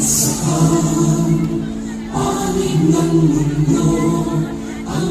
Diyos ang aling ng mundo, ang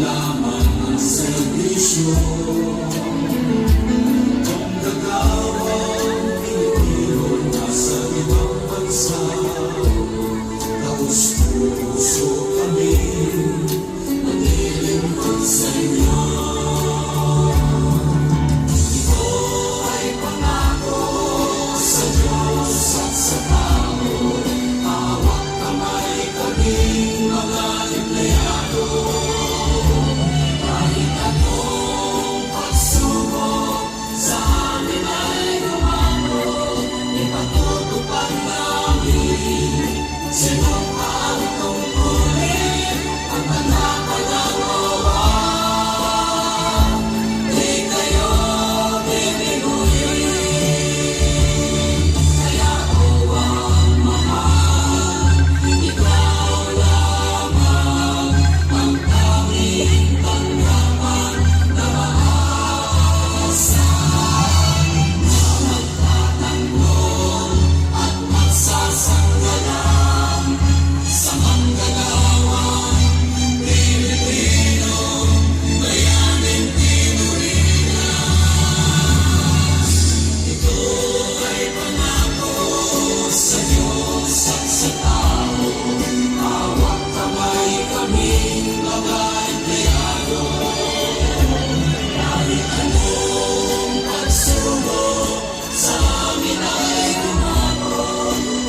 lamang ang servisyo.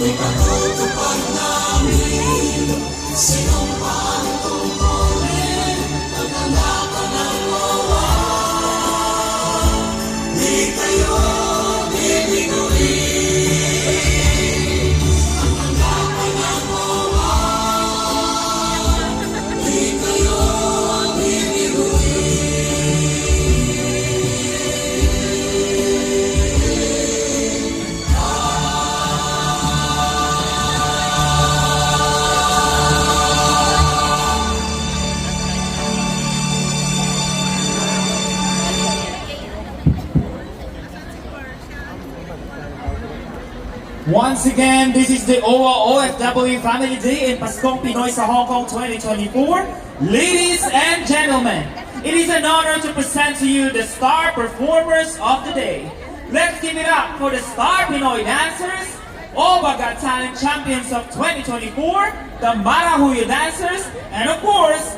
Ipagtutupan namin sinumpa Once again, this is the OFW Family Day in Paskong Pinoy sa Hong Kong 2024. Ladies and gentlemen, it is an honor to present to you the star performers of the day. Let's give it up for the star Pinoy dancers, OWA Got Talent Champions of 2024, the Marahuyo dancers, and of course,